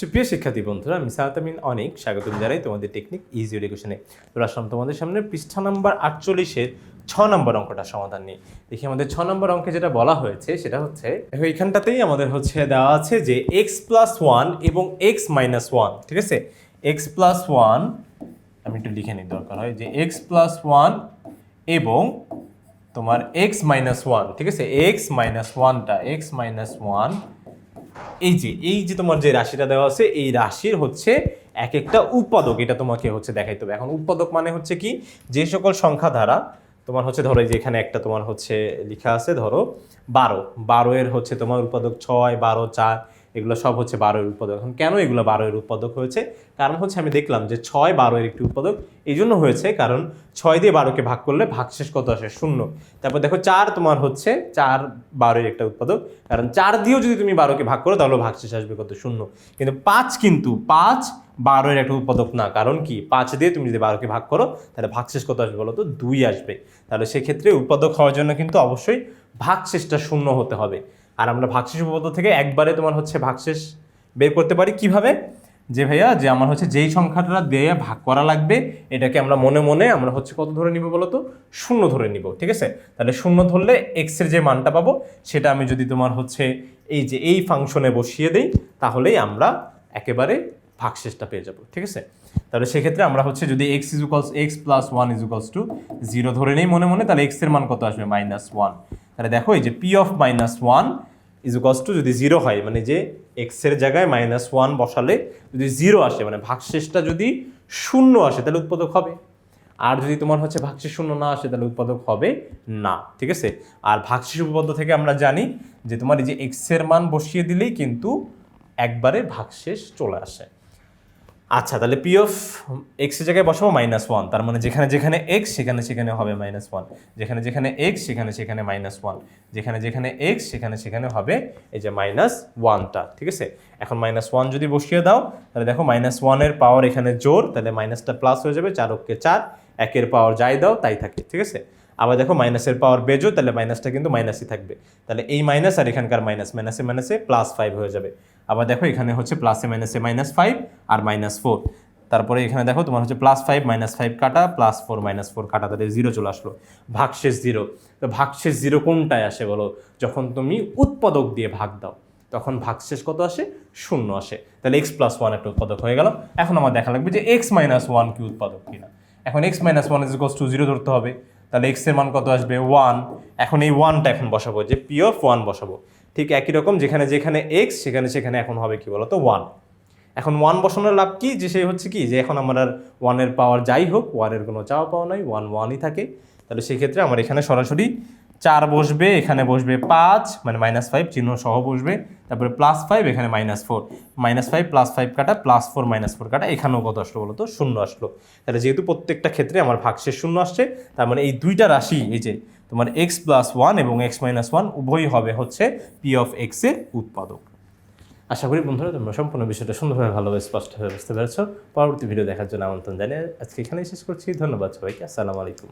সুপ্রিয় শিক্ষার্থী বন্ধুরা আমি সাহাতামিন অনেক, স্বাগতম জানাই তোমাদের টেকনিক ইজি এডুকেশনে তো আসলাম তোমাদের সামনে পৃষ্ঠা নাম্বার আটচল্লিশের ছ নম্বর অঙ্কটা সমাধান নিয়ে। দেখি আমাদের ছ নম্বর অঙ্কে যেটা বলা হয়েছে, সেটা হচ্ছে এইখানটাতেই আমাদের হচ্ছে দেওয়া আছে যে এক্স প্লাস ওয়ান এবং এক্স মাইনাস ওয়ান ঠিক আছে? এক্স প্লাস ওয়ান আমি একটু লিখে নিই, দরকার হয়, যে এক্স প্লাস ওয়ান এবং তোমার এক্স মাইনাস ওয়ান ঠিক আছে? এক্স মাইনাস ওয়ানটা এক্স মাইনাস ওয়ান এই যে এই যে তোমার যে রাশিটা দেওয়া আছে, এই রাশির হচ্ছে এক একটা উৎপাদক। এটা তোমাকে হচ্ছে দেখাইতে হবে। এখন উৎপাদক মানে হচ্ছে কি? যে সকল সংখ্যা ধারা তোমার হচ্ছে ধরো এই যে এখানে একটা তোমার হচ্ছে লেখা আছে, ধরো বারো। বারো এর হচ্ছে তোমার উৎপাদক ছয়, বারো, চার। এগুলো সব হচ্ছে বারো এর উৎপাদক। এখন কেন এগুলো বারো এর উৎপাদক হয়েছে? কারণ হচ্ছে আমি দেখলাম যে ছয় বারো এর একটি উৎপাদক। এই জন্য হয়েছে কারণ ছয় দিয়ে বারোকে ভাগ করলে ভাগশেষ কত আসে? শূন্য। তারপর দেখো চার তোমার হচ্ছে চার বারোর একটা উৎপাদক। কারণ চার দিয়েও যদি তুমি বারোকে ভাগ করো তাহলে ভাগশেষ আসবে কত? শূন্য। কিন্তু পাঁচ কিন্তু পাঁচ বারোর একটা উৎপাদক না। কারণ কি? পাঁচ দিয়ে তুমি যদি বারোকে ভাগ করো তাহলে ভাগশেষ কত আসবে বলো তো? দুই আসবে। তাহলে সেক্ষেত্রে উৎপাদক হওয়ার জন্য কিন্তু অবশ্যই ভাগশেষটা শূন্য হতে হবে। আর আমরা ভাগশেষ উপপাদ্য থেকে একবারে তোমার হচ্ছে ভাগশেষ বের করতে পারি। কীভাবে? যে ভাইয়া, যে আমার হচ্ছে যেই সংখ্যাটা দিয়ে ভাগ করা লাগবে, এটাকে আমরা মনে মনে আমরা হচ্ছে কত ধরে নিব বলতো শূন্য ধরে নিব, ঠিক আছে? তাহলে শূন্য ধরলে এক্সের যে মানটা পাবো, সেটা আমি যদি তোমার হচ্ছে এই যে এই ফাংশনে বসিয়ে দিই, তাহলেই আমরা একেবারে ভাগশেষটা পেয়ে যাব, ঠিক আছে? তাহলে সেক্ষেত্রে আমরা হচ্ছে যদি X equals X plus one equals to zero ধরে নেই মনে মনে, তাহলে এক্সের মান কত আসবে? মাইনাস ওয়ান তাহলে দেখো এই যে P of minus one equals to যদি জিরো হয় মানে যে এক্সের জায়গায় মাইনাস ওয়ান বসালে যদি জিরো আসে মানে ভাগশেষটা যদি শূন্য আসে, তাহলে উৎপাদক হবে। আর যদি তোমার হচ্ছে ভাগশেষ শূন্য না আসে, তাহলে উৎপাদক হবে না, ঠিক আছে? আর ভাগশেষ উপপাদ্য থেকে আমরা জানি যে তোমার এই যে এক্সের মান বসিয়ে দিলেই কিন্তু একবারে ভাগশেষ চলে আসে। আচ্ছা তাহলে পি অফ এক্সের জায়গায় বসাবো মাইনাস ওয়ান তার মানে যেখানে যেখানে এক্স সেখানে সেখানে হবে মাইনাস ওয়ান যেখানে যেখানে এক্স সেখানে সেখানে মাইনাস ওয়ান যেখানে যেখানে এক্স সেখানে সেখানে হবে এই যে মাইনাস ওয়ানটা ঠিক আছে? এখন মাইনাস ওয়ান যদি বসিয়ে দাও, তাহলে দেখো মাইনাস ওয়ানের পাওয়ার এখানে জোর, তাহলে মাইনাসটা প্লাস হয়ে যাবে চার অক্ষে চার। একের পাওয়ার যাই দাও, তাই থাকে, ঠিক আছে? আবার দেখো মাইনাসের পাওয়ার বেজো, তাহলে মাইনাসটা কিন্তু মাইনাসই থাকবে। তাহলে এই মাইনাস আর এখানকার মাইনাস মাইনাসে মাইনাসে প্লাস ফাইভ হয়ে যাবে। আবার দেখো এখানে হচ্ছে প্লাসে মাইনাসে মাইনাস ফাইভ আর মাইনাস ফোর তারপরে এখানে দেখো তোমার হচ্ছে প্লাস ফাইভ মাইনাস ফাইভ কাটা প্লাস ফোর মাইনাস ফোর কাটা, তাদের জিরো চলে আসলো। ভাগশেষ জিরো তো ভাগশেষ জিরো কোনটায় আসে বলো? যখন তুমি উৎপাদক দিয়ে ভাগ দাও, তখন ভাগশেষ কত আসে? শূন্য আসে। তাহলে এক্স প্লাস ওয়ান একটা উৎপাদক হয়ে গেল। এখন আমার দেখা লাগবে যে এক্স মাইনাস ওয়ান কি উৎপাদক কিনা। এখন X minus one is to zero ধরতে হবে। তাহলে এক্সের মান কত আসবে? ওয়ান এখন এই ওয়ানটা এখন বসাবো, যে পি অফ ওয়ান বসাবো। ঠিক একই রকম যেখানে যেখানে এক্স সেখানে সেখানে এখন হবে কি বলতো? ওয়ান এখন ওয়ান বসানোর লাভ কি? যে সেই হচ্ছে কি? যে এখন আমার আর ওয়ানের পাওয়ার যাই হোক ওয়ানের কোনো চাওয়া পাওয়া নাই ওয়ান ওয়ানই থাকে। তাহলে সেক্ষেত্রে আমার এখানে সরাসরি চার বসবে, এখানে বসবে পাঁচ মানে মাইনাস ফাইভ চিহ্ন সহ বসবে। তারপরে প্লাস ফাইভ এখানে minus four minus five plus five কাটা প্লাস ফোর মাইনাস ফোর কাটা, এখানেও কত আসলো বলো তো শূন্য আসলো। তাহলে যেহেতু প্রত্যেকটা ক্ষেত্রে আমার ভাগশেষ শূন্য আসছে, তার মানে এই দুইটা রাশি, এই যে তোমার এক্স প্লাস ওয়ান এবং এক্স মাইনাস ওয়ান উভয়ই হবে হচ্ছে পি অফ এক্সের উৎপাদক। আশা করি বন্ধুরা, তোমরা সম্পূর্ণ বিষয়টা সুন্দরভাবে ভালোভাবে স্পষ্টভাবে বুঝতে পেরেছ। পরবর্তী ভিডিও দেখার জন্য আমন্ত্রণ জানিয়ে আজকে এখানেই শেষ করছি। ধন্যবাদ সবাইকে। আসসালামু আলাইকুম।